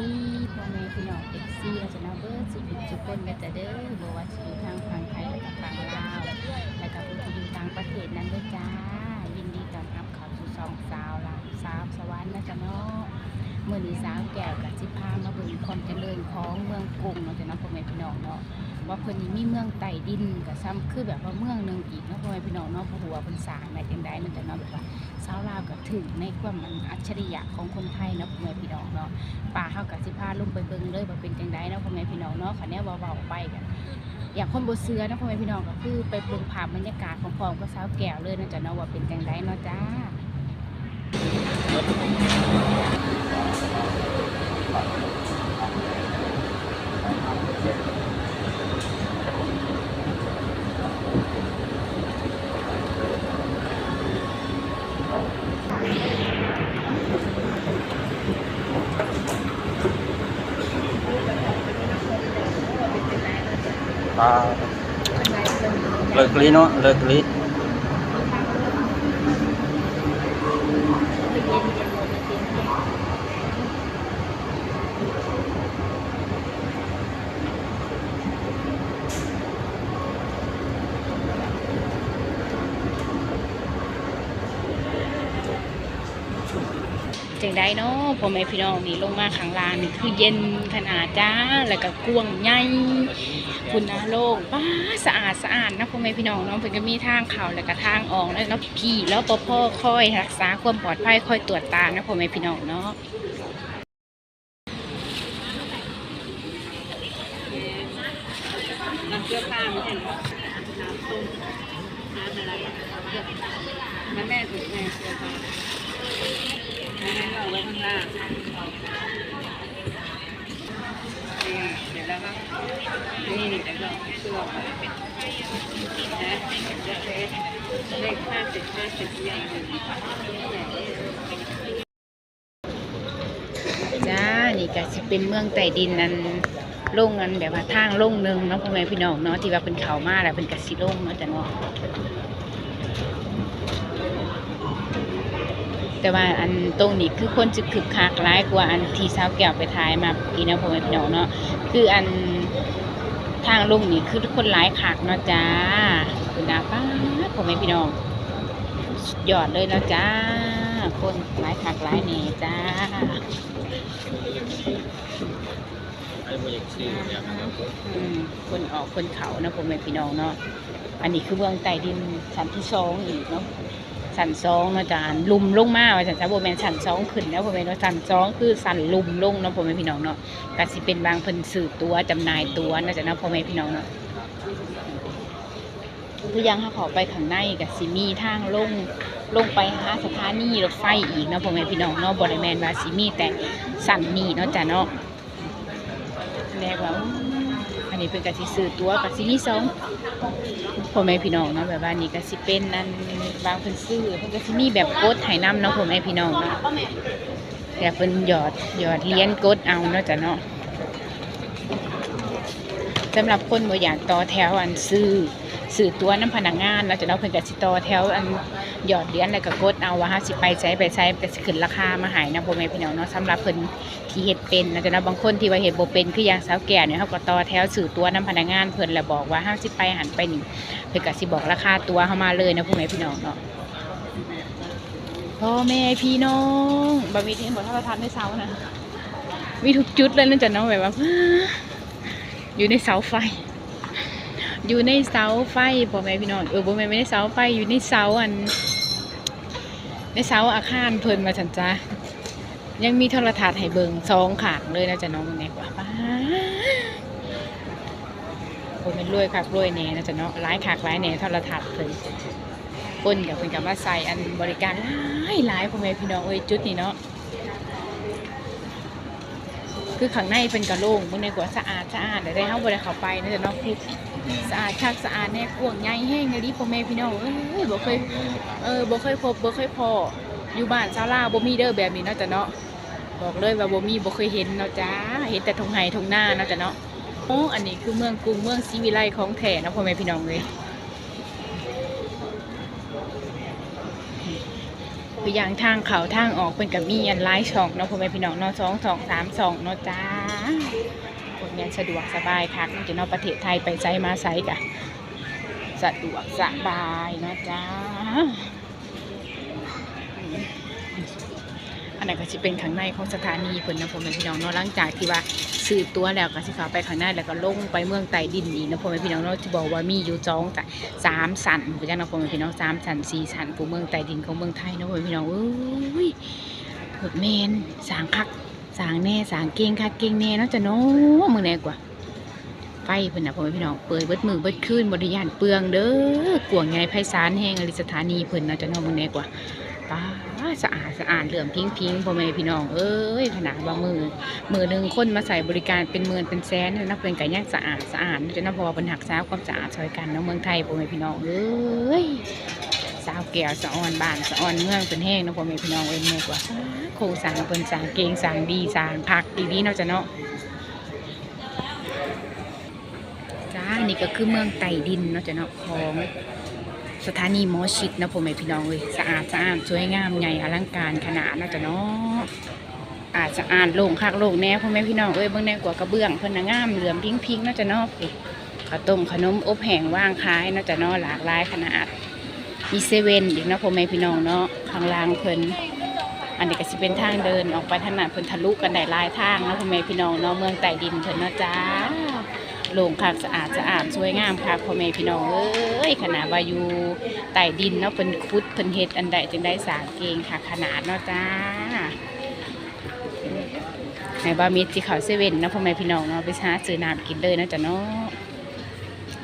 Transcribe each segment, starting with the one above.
ดีพ่อแม่พี่น้องเอฟซีอาจารย์เบิร์ดสุขุมสุคนกันจะเด้อบ่ว่าสิอยู่ทางฝั่งไทยและก็ฝั่งลาวและก็ผู้ที่อยู่ต่างประเทศนั้นด้วยจ้า ยินดีต้อนรับเข้าสู่สองสาวลาวสาวสวรรค์นะจ๊ะเนาะมื้อนี้สาวแก้วกับสิพามาเบิ่งความเจริญของเมืองกรุงเนาะจ๊ะเนาะพ่อแม่พี่น้องเนาะ ว่าเพิ่นนี่มีเมืองใต้ดินก็ซ้ำคือแบบว่าเมืองหนึ่งอีกเนาะพ่อแม่พี่น้องเนาะบ่ฮู้ว่าเพิ่นสร้างได้จังไดเนาะจ้ะเนาะแบบว่าสาวลาวก็ถึงในความมันอัจฉริยะของคนไทยเนาะพ่อแม่พี่น้องเนาะป่าเฮากับสิพาลงไปเบิ่งเลยว่าเป็นจังไดเนาะพ่อแม่พี่น้องเนาะคันแนวเว้าๆไปกันอย่างคนบ่เชื่อนะพ่อแม่พี่น้องก็คือไปเบิ่งภาพบรรยากาศของพร้อมกับสาวแก้วเลยเนาะจ้ะเนาะว่าเป็นจังไดเนาะจ้า ปลาเลิกลีเนาะเลิกลี จังไดเนาะ พ่อแม่พี่น้องนี่ลงมาข้างล่างนี่คือเย็นขนาดจ้า แล้วก็กว้งใหญ่คุณนาโล่งป้าสะอาดสะอาดนะพ่อแม่พี่น้องน้องเป็นก็มีทางเข่าแล้วก็ทางออกแล้วเนาะพี่แล้วปภคอยรักษาความปลอดภัยคอยตรวจตานะพ่อแม่พี่น้องเนาะ น้ำเสื้อผ้าไม่ใช่เหรอน้ำต้มน้ำอะไรมันแม่ถึงแม่เสื้อผ้าอันนั้นเราไว้ข้างล่างนี่เดี๋ยวแล้วก็ นี่เดี๋ยวเราเสื้อนะเลขห้าสิบห้าสิบเนี่ยหนึ่งจ้า นี่ก็สิเป็นเมืองใต้ดินนั้นลงกันแบบว่าทางลงหนึ่งเนาะพ่อแม่พี่น้องเนาะที่ว่าเป็นเขามาแล้วเป็นกสิลงเนาะจ้ะเนาะแต่ว่าอันตรงนี้คือคนจะคึกคักร้ายกว่าอันที่สาวแก้วไปถ่ายมาพี่นะพ่อแม่พี่น้องเนาะคืออัน ทางลุงนี่คือคนร้ายคักเนาะจ้าคุณอาป้าดพ่อแม่พี่น้องยอดเลยเนาะจ้า คนร้ายคักร้ายนี่จ้าไอ้โมยชื่อเนี่ยนะครับอืมคนออกคนเขานะผมเป็นพี่น้องเนาะอันนี้คือเมืองใต้ดินชั้นที่สองอีกเนาะ ชั้นสองเนาะจานลุมลงมาว่าชั้นสาโบแมนชั้นสองขึ้นนะผมเป็นเนาะชั้นสองคือชั้นลุมลงเนาะผมเป็นพี่น้องเนาะก็สิเป็นบางเพิ่นสื่อตัวจำหน่ายตัวเนาะจากนั้นพ่อแม่พี่น้องเนาะคือยังถ้าขาไปข้างในก็สิมีทางลงลงไปหาสถานีรถไฟอีกเนาะพ่อแม่พี่น้องเนาะบริเวณว่าสิมีแต่สันนี่เนาะจ้ะเนาะแรกว่า นี้เป็นกะสิซื้อตัวกะสิมีสองพ่อแม่พี่น้องเนาะแบบว่านี่กะสิเป็นนั่นบางเพิ่นซื้อเพิ่นกะสิมีแบบกดไห้น้ำเนาะพ่อแม่พี่น้องเนาะแต่เพิ่นหยอดหยอดเลี้ยญกดเอาเนาะจ้ะเนาะ สำหรับคนบ่อยากต่อแถวอันซื้อซื้อตัวน้ำพนักงานเนาจะเนาเพิ่นก็สิต่อแถวอันหยอดเหรียญแล้วก็กดเอาว่าเฮาสิไปใช้ไปใช้ไปขึ้นราคามาให้นะพ่อแม่พี่น้องเนาะสำหรับเพิ่นที่เฮ็ดเป็นนะจ๊ะนะบางคนที่ว่าเฮ็ดบ่เป็นคืออย่างสาวแก่เนี่ยเขาก็ต่อแถวสื่อตัวนํพนักงานเพิ่นแล้วบอกว่าห้าสิไปหันไปนี่เพิ่นก็สิบอกราคาตัวเฮามาเลยนะพ่อแม่พี่น้องเนาะพ่อแม่พี่น้องบ่มีที่บ่โทรทัศน์ในเสานะมีทุกจุดเลยนะจ๊ะเนาะแบบว่า อยู่ในเสาไฟ อยู่ในเสาไฟพ่อแม่พี่น้องเออบ่แม่ไม่ในเสาไฟอยู่ในเสาอัน ในเสาอาคารเพลินมาจันจ้ายังมีโทรทัศน์ให้เบิงสองขางเลยนะจ๊ะน้องแน่กว่าป้าโอ้เป็นรวยคักรวยแน่นะจ๊ะเนาะร้ายคักร้ายแน่โทรทัศน์เพิ่นคนกับเพิ่นกับมาใส่อันบริการหลายหลายพ่อแม่พี่น้องเอ้ยจุดนี้เนาะ คือข้างในเป็นกระโหลงเบิ่งในกว่าสะอาดสะอาดแต่ได้เฮาบ่ได้เข้าไปนะจ๊ะเนาะคือสะอาดคักสะอาดแน่กวงใหญ่แห้งเลยดิพ่อแม่พี่น้องเอ้ยบ่เคยเออบ่เคยพบบ่เคยพออยู่บ้านซาลาบ่มีเด้อแบบนี้เนาะจ้ะเนาะบอกเลยว่าบ่มีบ่เคยเห็นเนาะจ้าเห็นแต่ทงไห้ทงหน้าเนาะจ้ะเนาะโอ้อันนี้คือเมืองกรุงเมืองศรีวิไลของแท้นะพ่อแม่พี่น้องเลย ไปยังทางเขาทางออกเป็นกับมีอันไล่ช่องเนาะพ่อแม่พี่น้องเนาะสองสองสามสองเนาะจ้าคนงานสะดวกสบายค่ะมันจะนอกประเทศไทยไปไซมาไซกะสะดวกสบายเนาะจ้า อันนั้นก็จะเป็นข้างในของสถานีเพิ่นนะพ่อแม่พี่น้องเนาะหลังจากที่ว่าซื้อตัวแล้วก็สิเข้าไปข้างในแล้วก็ลงไปเมืองใต้ดินอีกนะพ่อแม่พี่น้องเนาะที่บอกว่ามีอยู่จองแต่สามสันผู้จักนะพ่อแม่พี่น้องสามสันสี่สันผู้เมืองใต้ดินของเมืองไทยนะพ่อแม่พี่น้องเอ้ยหดเมนสางคักสางแน่สางเก่งคักเก่งแน่เนาะจะเนาะมือแน่กว่าไฟเพิ่นนะพ่อแม่พี่น้องเปิดเบิดมือเบิดคืนบริยานเปลืองเด้อกวงใหญ่ไพศาลแห่งอริสถานีเพิ่นนะจ้ะเนาะมือแน่กว่า ป้าสะอาดสะอาดเหลื่อมพิงพิงพ่อแม่พี่น้องเอ้ยขนาดว่ามือมือหนึ่งคนมาใส่บริการเป็นหมื่นเป็นแสนนักเป็นไก่ย่างสะอาดสะอาดจะนับพราะว่าเป็นหักษาความสะอาดช่วยกันเนาะเมืองไทยพ่อแม่พี่น้องเอ้ยสาวแก้วสะอ่อนบ้านสะอ่อนเมืองเป็นแห้งเนาะพ่อแม่พี่น้องเอ้ยเมื่อกว่าโคสางเพิ่นสางเกงสางดีสางพักดีๆเนาะจ้ะเนาะจ้านี่ก็คือเมืองไต่ดินเนาะจ้ะเนาะของ สถานีหมอชิดนะพ่อแม่พี่น้องเลยสะอาดสะอาดสวยงามใหญ่อลังการขนาดนะจ๊ะเนาะอาจจะอ่านโล่งคักโล่งแน่พ่อแม่พี่น้องเอ้ยเบิ่งแน่กว่ากระเบื้องเพิ่นน่ะงามเหลือมพิงพิงๆนะจ๊ะเนาะข้าวต้มขนมอบแห้งว่างขายนะจ๊ะนาะหลากหลายขนาดมีเซเว่นอีกนะพ่อแม่พี่น้องเนาะข้างล่างเพิ่นอันนี้ก็สิเป็นทางเดินออกไปทางนั้นเพิ่นทะลุกันได้หลายทางนะพ่อแม่พี่น้องเนาะเมืองใต้ดินเพิ่นเนาะจ้า โล่งคักสะอาดสะอาดสวยงามคักพ่อแม่พี่น้องเอ้ยขนาดวายู่ใต้ดินเนาะเพิ่นขุดเพิ่นเฮ็ดอันใดจึงได้สางเกงค่ะ ขนาดเนาะจ้าในบามิดสิเขาเซเว่นเนาะพ่อแม่พี่น้องเนาะไปหาซื้อน้ำกินเลยนาะจ้ะเนาะ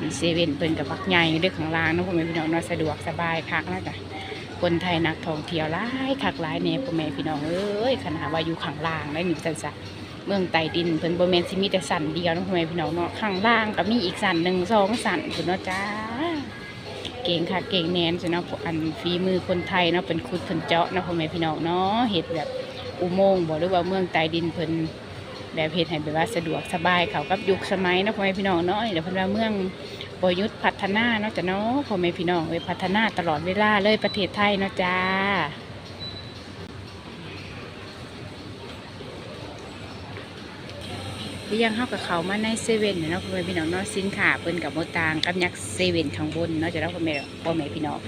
มีเซเว่นเพิ่นกับบักใหญ่ด้วยข้างล่างเนาะพ่อแม่พี่น้องเนาะสะดวกสบายคักนาะจ้ะคนไทยนักท่องเที่ยวหลายคักหลายเนี่ยพ่อแม่พี่น้องเอ้ยขนาดว่าอยู่ข้างล่างได้มีจังซะ เมืองใต้ดินเพิ่นบ่แมนสิมีแต่สันเดียวนะพ่อแม่พี่น้องเนาะข้างล่างก็มีอีกสันหนึ่งสองสันพุ่นเนาะจ้าเก่งค่ะเก่งแนนจ้ะเนาะอันฝีมือคนไทยเนาะเป็นขุดเพิ่นเจาะเนาะพ่อแม่พี่น้องเนาะเฮ็ดแบบอุโมงค์บ่หรือว่าเมืองใต้ดินเพิ่นแบบเฮ็ดให้แบบว่าสะดวกสบายเขากับยุคสมัยเนาะพ่อแม่พี่น้องเนาะเดี๋ยวเพิ่นว่าเมืองประยุทธ์พัฒนาเนาะจ้ะเนาะพ่อแม่พี่น้องเอ้ยพัฒนาตลอดเวลาเลยประเทศไทยเนาะจ้า หรือยังเข้ากับเขามาในเซเว่นเนาะพ่อแม่พี่น้องเนาะสินค้าเพิ่นกับโมตางกับยักษ์เซเว่นข้างบนเนาะจะเนาะพ่อแม่พ่อแม่พี่น้อง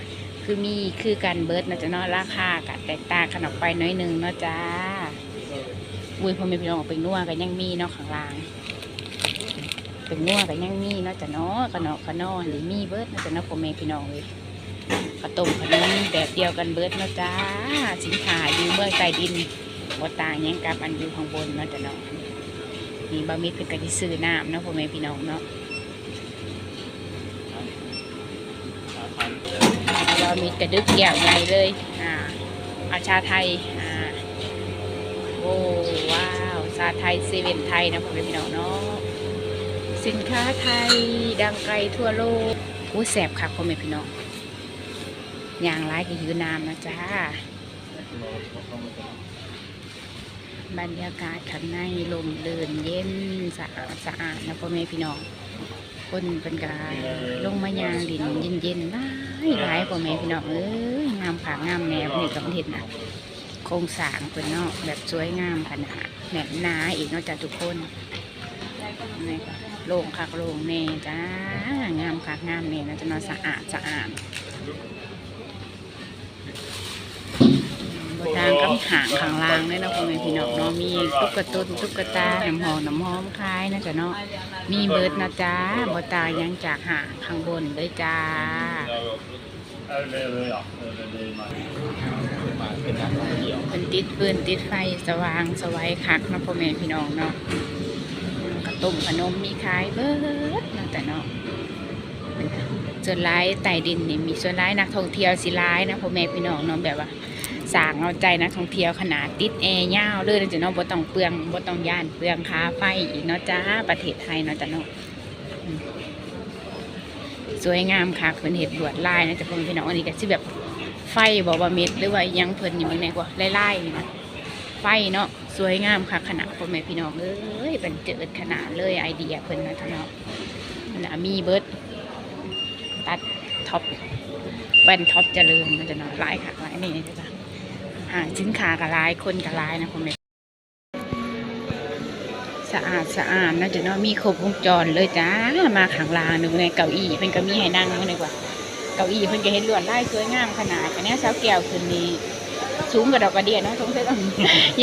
คือมีคือกันเบิร์ดเนาะจะเนาะราคากัแตกต่างกันออกไปน้อยนึงเนาะจ้าอุ้ยพ่อแม่พี่น้องออกไปนัวกันยังมีเนาะข้างล่างเป็นนัวกันยังมีเนาะจะเนาะกระเนาะกระนอหรือมีเบิร์ดเนาะจะเนาะพ่อแม่พี่น้องเลยกระต้มขนมแบบเดียวกันเบิร์ดเนาะจ้าสินค้าอยู่เมืองใต้ดินโมตางยังกับอันอยู่ข้างบนเนาะจะเนาะ นี่บะมิดเป็นกะทิซื้อน้ำเนาะพ่อแม่พี่น้องเนาะบะมิดกระดึกแก้วใหญ่เลย อ่าอาชาไทย อ่า โอ้ว้าวชาไทยเซเว่นไทยนะพ่อแม่พี่น้องเนาะ สินค้าไทยดังไกลทั่วโลกโอ้แสบค่ะพ่อแม่พี่น้องย่างร้ายก็ยืนน้ำนะจ้า บรรยากาศข้างในลมเดินเย็นสะอาดสะอาดนะพ่อแม่พี่น้องคนเป็นกายลงมายางดินเย็นเย็นๆหลายหลายพ่อแม่พี่น้องเอ้ยงามผางามแนวนี่กับเห็นนะโครงสร้างเป็นนาะแบบสวยงามขนาดแหนบหนาอีกนอกจากทุกคนนี่ก็โล่งคักโล่งแน่จ้างามคักงามแน่นะจะนอนสะอาดสะอาด ทางกำหางข้างล่างเนี่ยนะพ่อแม่พี่น้องเนาะมีตุ๊กตุนตุ๊กตาน้ำหอมน้ำหอมคล้ายนะจ๊ะเนาะมีเบิร์ดนะจ๊ะบตายังจากหางข้างบนเลยจ้าเป็นนักท่องเที่ยวเป็นติดฟืนติดไฟสว่างสวัยคักนะพ่อแม่พี่น้องเนาะกระตุ้มขนมมีขายเบิร์ดนะแต่เนาะส่วนร้ายใต้ดินนี่มีส่วนร้ายนักท่องเที่ยวสิร้ายนะพ่อแม่พี่น้องเนาะแบบว่า สางเอาใจนักท่องเที่ยวขนาดติดแอร์ยาวเลยนะจ๊ะเนาะบ่ต้องเปลืองบ่ต้องย่านเปลืองค่าไฟอีกเนาะจ้าประเทศไทยเนาะจ้ะเนาะอืมสวยงามค่ะเพิ่นเห็ดลวดลายนะจ๊ะเพิ่นพี่น้องอันนี้ก็สิแบบไฟบ่ว่าเม็ดหรือว่ายังเพิ่นอยู่เมืองไหนกว่าไล่ๆนี่นะไฟเนาะสวยงามค่ะขนาดพ่อแม่พี่น้องเอ้ยเป็นเจิดขนาดเลยไอเดียเพิ่นนะจ๊ะเนาะมันะมีเบิดตัดท็อปแว่นท็อปเจริญนะจ๊ะเนาะลายค่ะลายนี่นะจ๊ะ ห่างสินค้ากระลายคนกระลายนะพ่อแม่สะอาดสะอาดนะจะเนาะมีครบวงจรเลยจ้ามาขังลางหนึ่งในเก้าอี้เพิ่นก็มีให้นั่งมาเลยกว่าเก้าอี้เพิ่นก็เห็นลวดลายสวยงามขนาดกันเนี้ยสาวแก้วขึ้นนี้สูงกว่าดอกกระเดียเนาะสงสัยต้อง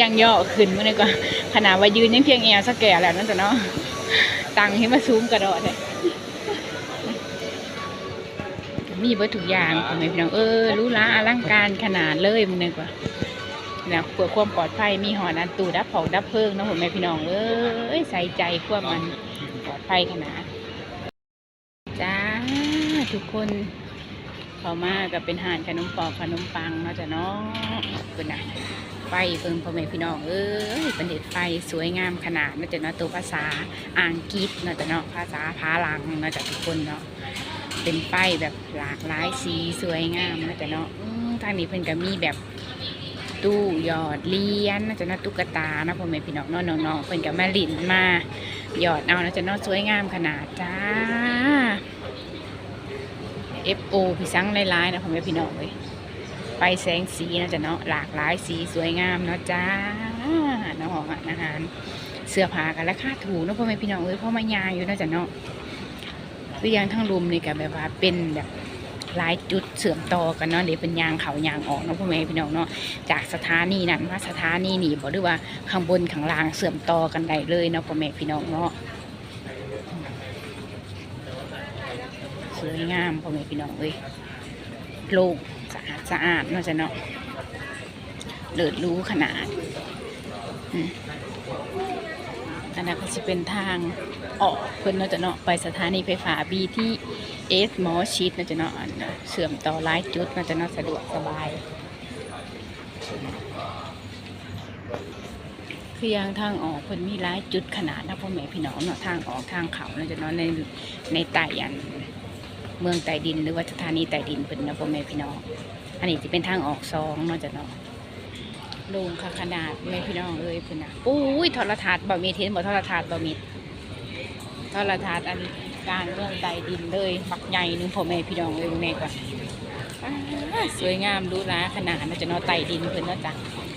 ยังย่อขึ้นมาเลยกว่าขนาดว่ายืนยังเพียงแอวสักแก่แล้วนั่นแต่เนาะตังให้มาสูงกระโดดเลย มีเบิดทุกอย่างพ่อแม่พี่น้องเออรู้ละอลังการขนาดเลยมันเลยกว่าแล้วเพื่อความปลอดภัยมีหอนันตูดับเผาดับเพลิงนะพ่อแม่พี่น้องเอ้ยใส่ใจความมันปลอดภัยขนาดจ้าทุกคนเขามาก็เป็นห่านขนมปอกขนมปังเนาะจ้ะเนาะเป็นน่ะไฟเพิ่งพ่อแม่พี่น้องเอ้ยเป็นเด็ดไฟสวยงามขนาดเนาะจ้ะเนาะตัวภาษาอังกฤษเนาะจ้ะเนาะภาษาพาลังเนาะจ้ะทุกคนเนาะ เป็นไฟแบบหลากหลายสีสวยงามนะจ้ะเนาะทางนี้เพิ่นก็มีแบบตู้หยอดเหรียญเนะจ้ะเนาะตุ๊กตานะพ่อแม่พี่น้องน้องๆเพิ่นก็มาลินมาหยอดเอานะจ้ะเนาะสวยงามขนาดจ้า FO พี่สังหลายๆนะพ่อแม่พี่น้องเลยไฟแสงสีนะจ๊ะเนาะหลากหลายสีสวยงามเนาะจ้าน้องของอาหารเสื้อผ้ากันราคาถูกนะพ่อแม่พี่น้องเลยพราะมายางอยู่นะจ๊ะเนาะ คือยางทั้งรุมนี่ก็แบบว่าเป็นแบบหลายจุดเสื่อมต่อกันเนาะเดี๋ยวเป็นยางเขายางออกเนาะพ่อแม่พี่น้องเนาะจากสถานีนั้นมาสถานีนี่บอกด้วยว่าข้างบนข้างล่างเสื่อมต่อกันได้เลยเนาะพ่อแม่พี่น้องเนาะสวยงามพ่อแม่พี่น้องเอ้ยโล่งสะอาดสะอาดเนาะจ้ะเนาะเลิศรู้ขนาดอันนั้นก็จะเป็นทาง ออกเพิ่นเนาะจะเนาะไปสถานีไฟฟ้าบีที่เอสหมอชิดเนาะจะเนาะเสื่อมต่อหลายจุดเนาะจะเนาะสะดวกสบายคือยังทางออกเพิ่นมีหลายจุดขนาดนะพ่อแม่พี่น้องเนาะทางออกทางเขาเนาะจะเนาะในในไต่อันเมืองใต้ดินหรือว่าสถานีใต้ดินเป็นนะพ่อแม่พี่น้องอันนี้จะเป็นทางออกซองเนาะจะเนาะลงค่ะขนาดแม่พี่น้องเอ้ยเพิ่นน่ะปุ้ยทรทัศน์บ่มีเทนบ่ทรทัศน์บ่มี โทรทัศน์อันกลางเมืองใต้ดินเลยบักใหญ่นึงพ่อแม่พี่น้องเอ้ยแน่ก่อนอ้าสวยงามรูหราขนาดเนาจะนาะใต้ดินเพิ่นเนาะจ้ะ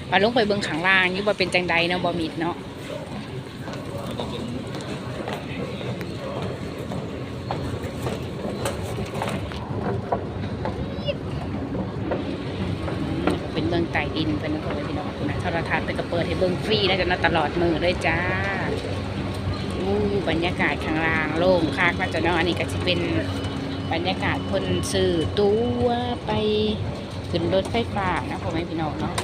พาลงไปเบิ่งข้างล่างยู่ว่าเป็นจังใดเนาะบ่มีเนาะเป็นเมืองใต้ดินเป็นนครพี่น้องนะโทรทัศน์เป็นก็เปิดให้เบิ่งฟรีนะจะนะตลอดมือเลยจ้า บรรยากาศข้างล่างโล่งคักนะจะเนาะอันนี้ก็จะเป็นบรรยากาศคนสื่อตัวไปขึ้นรถไฟฟ้านะพ่อแม่พี่น้องเนาะ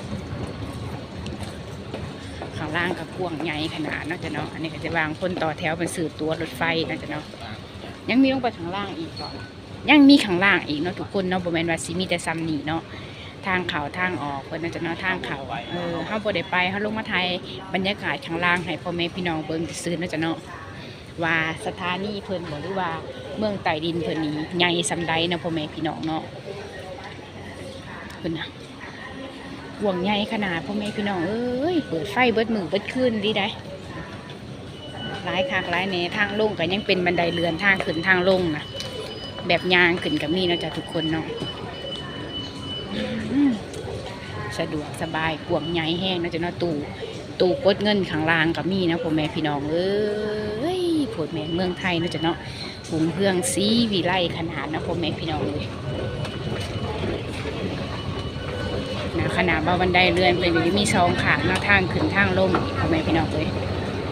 ข้างล่างกับกว้างใหญ่ขนาดเนาะจะเนาะอันนี้ก็จะวางคนต่อแถวเป็นสื่อตัวรถไฟนะจะเนาะยังมีลงไปข้างล่างอีกก่อนยังมีข้างล่างอีกเนาะทุกคนเนาะบแมนว่าสิมีแต่ซ้ำนี่เนาะทางเขาทางออกเพิ่นน่าจะเนาะทางเขาเออเฮาบ่ได้ไปเฮาลงมาถ่ายบรรยากาศข้างล่างให้พ่อแม่พี่น้องเบิ่งซื่อๆเนาะจะเนาะ ว่าสถานีเพิ่นบ่หรือว่าเมืองใต้ดินเพิ่นนี่ใหญ่ซำใดนะพ่อแม่พี่น้องเนาะเพิ่นนะห่วงใหญ่ขนาดพ่อแม่พี่น้องเอ้ยเปิดไฟเบิดมือเบิดคืนดีได้หลายคักหลายแน่ทางลงก็ยังเป็นบันไดเรือนทางขึ้นทางลงนะแบบยางขึ้นกับนี่เนาะจ้ะทุกคนเนาะสะดวกสบายกวงใหญ่แห้งนะจ๊ะเนาะตู้ตู้กดเงินข้างล่างก็มีนะพ่อแม่พี่น้องเอ้ย ผดแม่เมืองไทยนะจ๊ะเนาะหุงเพื่องสีวิไลขนาดนะพ่อแม่พี่น้องเลยนะขนาดว่าบันไดเรือนเป็นอย่มีสองขางเนาทางขึ้นทางลงอีกพ่อแม่พี่น้องเลย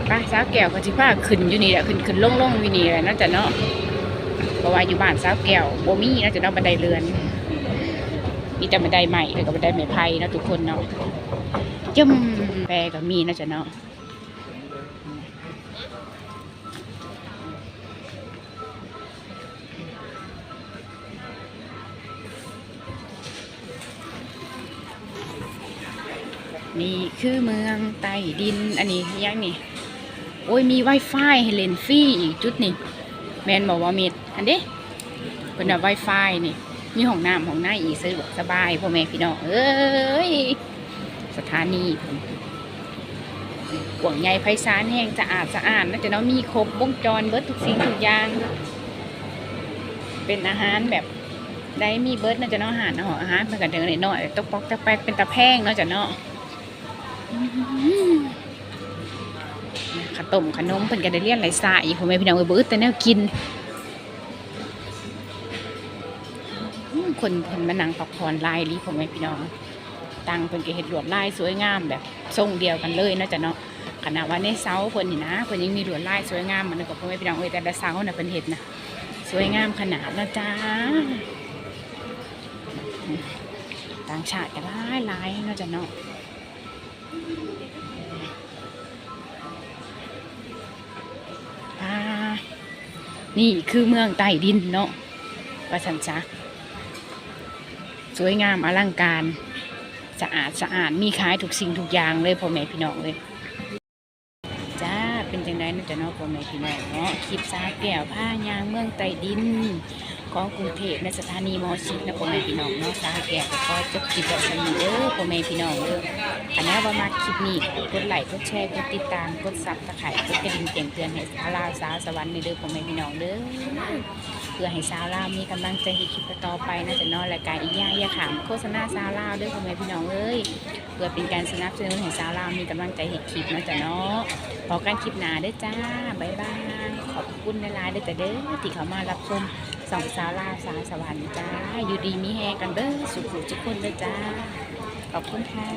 ป้าสาวแก้วก็จิพ้าขึ้นอยู่นี่แหละขึ้นขึ้นลงลงอยู่นี่แหละนะจ๊ะเนาะเพราะว่าอยู่บ้านสาวแก้วโบมี่นะจ๊ะเนาะบันไดเรือน มีแต่บันไดใหม่แล้วก็บันไดไม้ไผ่นะทุกคนเนาะจมแปรก็มีนะจ๊ะเนาะ นี่คือเมืองใต้ดิน อันนี้ยังนี่ โอ้ยมี Wi-Fi ให้เล่นฟรีอีกจุดนี่แมนบอกว่ามีอันเด้เป็นแบบ Wi-Fi นี่มีห้องน้ำห้องน้าอีกสะดวกสบายพ่อแม่พี่น้องเอ้ยสถานีกวางใหญ่ไพศาลแห้งสะอาดสะอาดนะจ๊ะเนาะมีครบวงจรเบิดทุกสิ่งทุกอย่าง เป็นอาหารแบบได้มีเบิร์ดน่าจะเนาะอาหารเนาะอาหารเพิ่นก็เดินหน่อยๆตกปอกตะแปกเป็นตะแพงเนาะจ้ะเนาะ ขนมขนมเพิ่นก็ได้เรียนหลสายอีกพ่อแม่พี่น้องเอ้ยบ่อแต่แนวกิน คนเพิ่นมานั่งพักผ่อนหลายอีหลีพ่อแม่พี่น้อง ตังเพิ่นก็เฮ็ดลวดลายสวยงามแบบทรงเดียวกันเลยนาะจ้ะเนาะขนาดว่าในเสาเพิ่นนี่นะเพิ่นยังมีลวดลายสวยงามเหมือนกับพ่อแม่พี่น้องเอ้ยแต่ละเสาน่ะเพิ่นเฮ็ดนะสวยงามขนาดนะจ้าต่างชาติก็หลายหลายนาะจ้ะเนาะ นี่คือเมืองใต้ดินเนาะว่าสันจ้ะสวยงามอลังการสะอาดสะอาดมีขายทุกสิ่งทุกอย่างเลยพ่อแม่พี่น้องเลยจ้าเป็นจังไดเนาะจ้ะเนาะพ่อแม่พี่น้องเนาะคลิปสาแก้วผ้ายางเมืองใต้ดิน ของกรุงเทพในสถานีมอชิดนะพ่อแม่พี่น้องเนาะสาแก้วก็ขอจบคลิปแบบนี้เด้อพ่อแม่พี่น้องเด้ออันนี้ว่ามาคลิปนี้กดไลค์กดแชร์กดติดตามกดซับตะไคร้กดกระดิ่งแจ้งเตือนให้สาวลาวสาวสวรรค์ในเด้อพ่อแม่พี่น้องเด้อเพื่อให้สาวลาวมีกำลังใจให้คลิปต่อไปนะจ๊ะนาะและการอีกอย่างอย่าขามโฆษณาสาวลาวเด้อพ่อแม่พี่น้องเอ้ยเพื่อเป็นการสนับสนุนให้สาวลาวมีกำลังใจให้คลิปนะจ๊ะเนาะพอกันคลิปหนาเด้อจ้าบ๊ายบายขอบคุณในไลน์เด้อจ้ะเด้อที่เขามารับชม สองสาวลาสาวสวรรค์จ้า อยู่ดีมีแฮกันเด้อสุขุทุกคนเลยจ้า ขอบคุณค่ะ